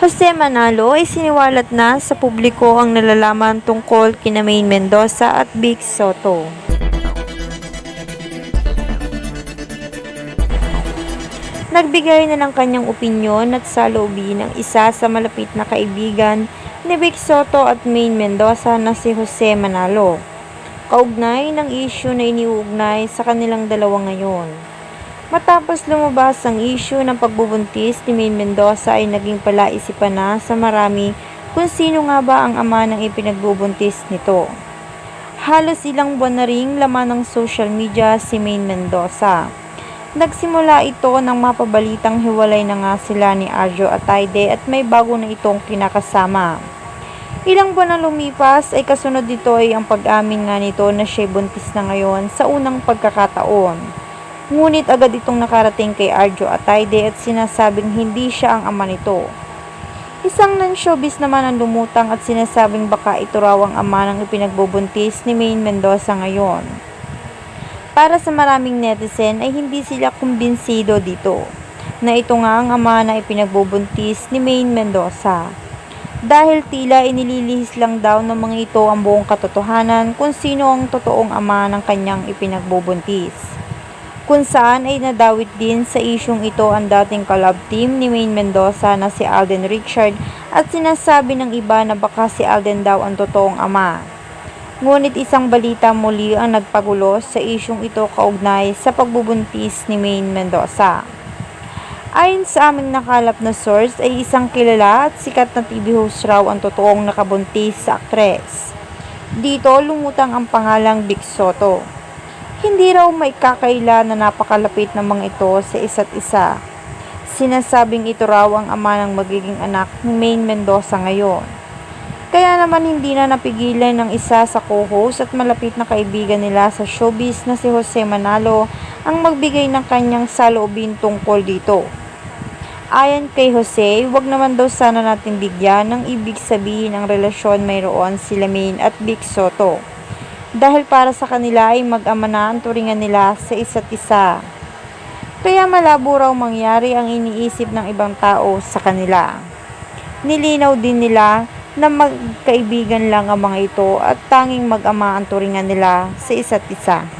Jose Manalo ay siniwalat na sa publiko ang nalalaman tungkol kina Maine Mendoza at Vic Soto. Nagbigay na ng kanyang opinyon at saloobin ng isa sa malapit na kaibigan ni Vic Soto at Maine Mendoza na si Jose Manalo. Kaugnay ng issue na iniuugnay sa kanilang dalawa ngayon. Matapos lumabas ang issue ng pagbubuntis ni Maine Mendoza ay naging palaisipan na sa marami kung sino nga ba ang ama ng ipinagbubuntis nito. Halos ilang buwan na ring laman ng social media si Maine Mendoza. Nagsimula ito nang mapabalitang hiwalay na nga sila ni Arjo Atayde at may bago na itong kinakasama. Ilang buwan na lumipas ay kasunod nito ay ang pag-amin nga nito na siya buntis na ngayon sa unang pagkakataon. Ngunit agad itong nakarating kay Arjo Atayde at sinasabing hindi siya ang ama nito. Isang non-showbiz naman ang lumutang at sinasabing baka ito raw ang ama ng ipinagbubuntis ni Maine Mendoza ngayon. Para sa maraming netizen ay hindi sila kumbinsido dito na ito nga ang ama na ipinagbubuntis ni Maine Mendoza. Dahil tila inililihis lang daw ng mga ito ang buong katotohanan kung sino ang totoong ama ng kanyang ipinagbubuntis. Kung saan ay nadawit din sa isyong ito ang dating collab team ni Maine Mendoza na si Alden Richard at sinasabi ng iba na baka si Alden daw ang totoong ama. Ngunit isang balita muli ang nagpagulo sa isyong ito kaugnay sa pagbubuntis ni Maine Mendoza. Ayon sa aming nakalap na source ay isang kilala at sikat na TV host raw ang totoong nakabuntis sa aktres. Dito lumutang ang pangalang Vic Soto. Hindi raw may kakaila na napakalapit ng mga ito sa isa't isa. Sinasabing ito raw ang ama ng magiging anak ni Maine Mendoza ngayon. Kaya naman hindi na napigilan ng isa sa co-host at malapit na kaibigan nila sa showbiz na si Jose Manalo ang magbigay ng kanyang saloobin tungkol dito. Ayon kay Jose, wag naman daw sana natin bigyan ng ibig sabihin ang relasyon mayroon sila Maine at Vic Soto. Dahil para sa kanila ay mag-ama na ang turingan nila sa isa't isa. Kaya malabo raw mangyari ang iniisip ng ibang tao sa kanila. Nilinaw din nila na magkaibigan lang ang mga ito at tanging mag-ama ang turingan nila sa isa't isa.